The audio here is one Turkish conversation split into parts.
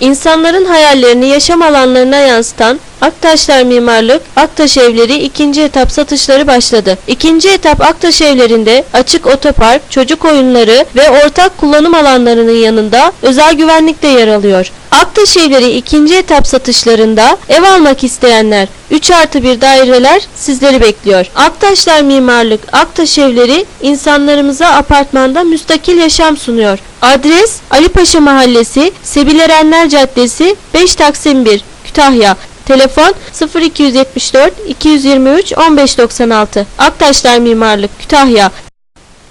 İnsanların hayallerini yaşam alanlarına yansıtan Aktaşlar Mimarlık, Aktaş Evleri ikinci etap satışları başladı. İkinci etap Aktaş Evlerinde açık otopark, çocuk oyunları ve ortak kullanım alanlarının yanında özel güvenlik de yer alıyor. Aktaş Evleri ikinci etap satışlarında ev almak isteyenler 3 artı 1 daireler sizleri bekliyor. Aktaşlar Mimarlık, Aktaş Evleri insanlarımıza apartmanda müstakil yaşam sunuyor. Adres Ali Paşa Mahallesi, Sebil Erenler Caddesi 5 Taksim 1, Kütahya. Telefon 0274 223 1596. Aktaşlar Mimarlık, Kütahya.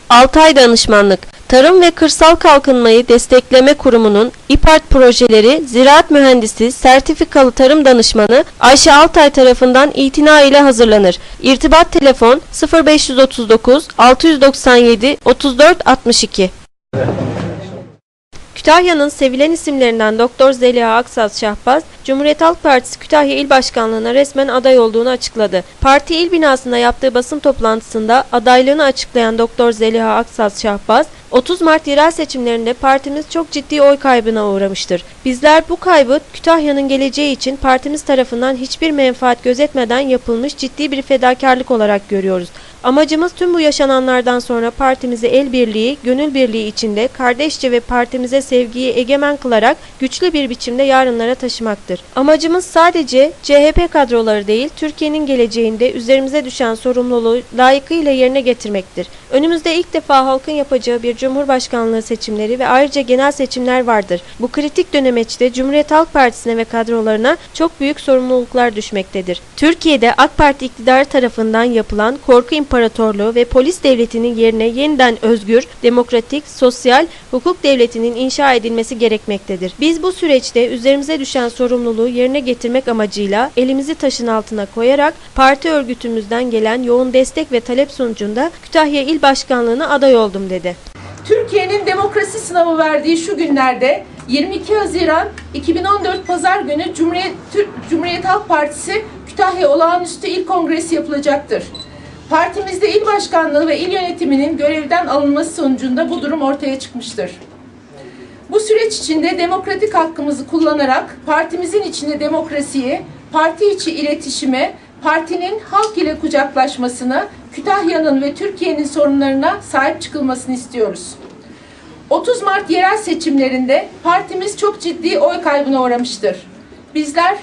Altay Danışmanlık Tarım ve Kırsal Kalkınmayı Destekleme Kurumu'nun İPART projeleri Ziraat Mühendisi Sertifikalı Tarım Danışmanı Ayşe Altay tarafından itina ile hazırlanır. İrtibat telefon 0539 697 34 62. Kütahya'nın sevilen isimlerinden Doktor Zeliha Aksaz Şahbaz, Cumhuriyet Halk Partisi Kütahya İl Başkanlığı'na resmen aday olduğunu açıkladı. Parti il binasında yaptığı basın toplantısında adaylığını açıklayan Doktor Zeliha Aksaz Şahbaz, 30 Mart yerel seçimlerinde partimiz çok ciddi oy kaybına uğramıştır. Bizler bu kaybı Kütahya'nın geleceği için partimiz tarafından hiçbir menfaat gözetmeden yapılmış ciddi bir fedakarlık olarak görüyoruz. Amacımız tüm bu yaşananlardan sonra partimizi el birliği, gönül birliği içinde kardeşçe ve partimize sevgiyi egemen kılarak güçlü bir biçimde yarınlara taşımaktır. Amacımız sadece CHP kadroları değil, Türkiye'nin geleceğinde üzerimize düşen sorumluluğu layıkıyla yerine getirmektir. Önümüzde ilk defa halkın yapacağı bir cumhurbaşkanlığı seçimleri ve ayrıca genel seçimler vardır. Bu kritik dönemeçte Cumhuriyet Halk Partisi'ne ve kadrolarına çok büyük sorumluluklar düşmektedir. Türkiye'de AK Parti iktidarı tarafından yapılan korku imparatorluğu ve polis devletinin yerine yeniden özgür, demokratik, sosyal, hukuk devletinin inşa edilmesi gerekmektedir. Biz bu süreçte üzerimize düşen sorumluluğu yerine getirmek amacıyla elimizi taşın altına koyarak parti örgütümüzden gelen yoğun destek ve talep sonucunda Kütahya İl Başkanlığı'na aday oldum dedi. Türkiye'nin demokrasi sınavı verdiği şu günlerde 22 Haziran 2014 Pazar günü Cumhuriyet, Türk, Cumhuriyet Halk Partisi Kütahya Olağanüstü İl Kongresi yapılacaktır. Partimizde il başkanlığı ve il yönetiminin görevden alınması sonucunda bu durum ortaya çıkmıştır. Bu süreç içinde demokratik hakkımızı kullanarak partimizin içinde demokrasiyi, parti içi iletişime, partinin halk ile kucaklaşmasını, Kütahya'nın ve Türkiye'nin sorunlarına sahip çıkılmasını istiyoruz. 30 Mart yerel seçimlerinde partimiz çok ciddi oy kaybına uğramıştır. Bizler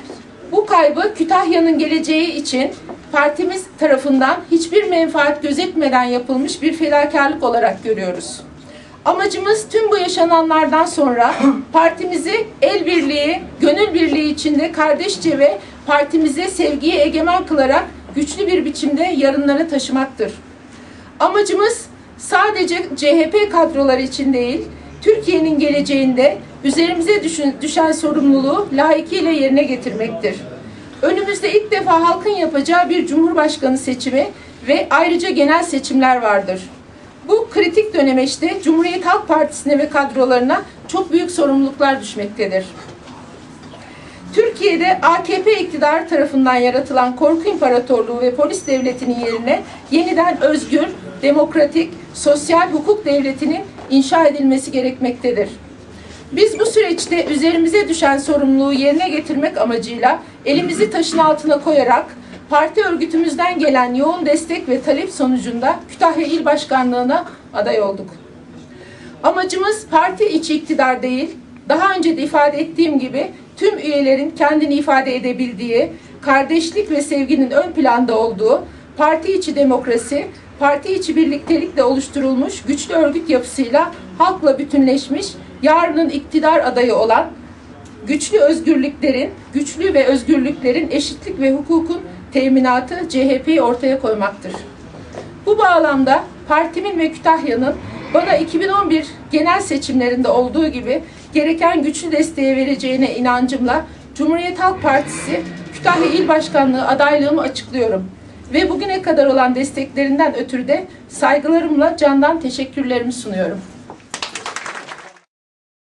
bu kaybı Kütahya'nın geleceği için partimiz tarafından hiçbir menfaat gözetmeden yapılmış bir fedakarlık olarak görüyoruz. Amacımız tüm bu yaşananlardan sonra partimizi el birliği, gönül birliği içinde kardeşçe ve partimize sevgiyi egemen kılarak güçlü bir biçimde yarınlara taşımaktır. Amacımız sadece CHP kadroları için değil, Türkiye'nin geleceğinde üzerimize düşen sorumluluğu layıkıyla yerine getirmektir. Önümüzde ilk defa halkın yapacağı bir cumhurbaşkanı seçimi ve ayrıca genel seçimler vardır. Bu kritik dönemeçte Cumhuriyet Halk Partisi'ne ve kadrolarına çok büyük sorumluluklar düşmektedir. Türkiye'de AKP iktidarı tarafından yaratılan korku imparatorluğu ve polis devletinin yerine yeniden özgür, demokratik, sosyal hukuk devletinin inşa edilmesi gerekmektedir. Biz bu süreçte üzerimize düşen sorumluluğu yerine getirmek amacıyla elimizi taşın altına koyarak parti örgütümüzden gelen yoğun destek ve talep sonucunda Kütahya İl Başkanlığı'na aday olduk. Amacımız parti içi iktidar değil, daha önce de ifade ettiğim gibi tüm üyelerin kendini ifade edebildiği, kardeşlik ve sevginin ön planda olduğu, parti içi demokrasi, parti içi birliktelikle oluşturulmuş güçlü örgüt yapısıyla halkla bütünleşmiş, yarının iktidar adayı olan güçlü özgürlüklerin, güçlü ve özgürlüklerin eşitlik ve hukukun teminatı CHP'yi ortaya koymaktır. Bu bağlamda partimin ve Kütahya'nın bana 2011 genel seçimlerinde olduğu gibi gereken güçlü desteği vereceğine inancımla Cumhuriyet Halk Partisi Kütahya İl Başkanlığı adaylığımı açıklıyorum. Ve bugüne kadar olan desteklerinden ötürü de saygılarımla candan teşekkürlerimi sunuyorum.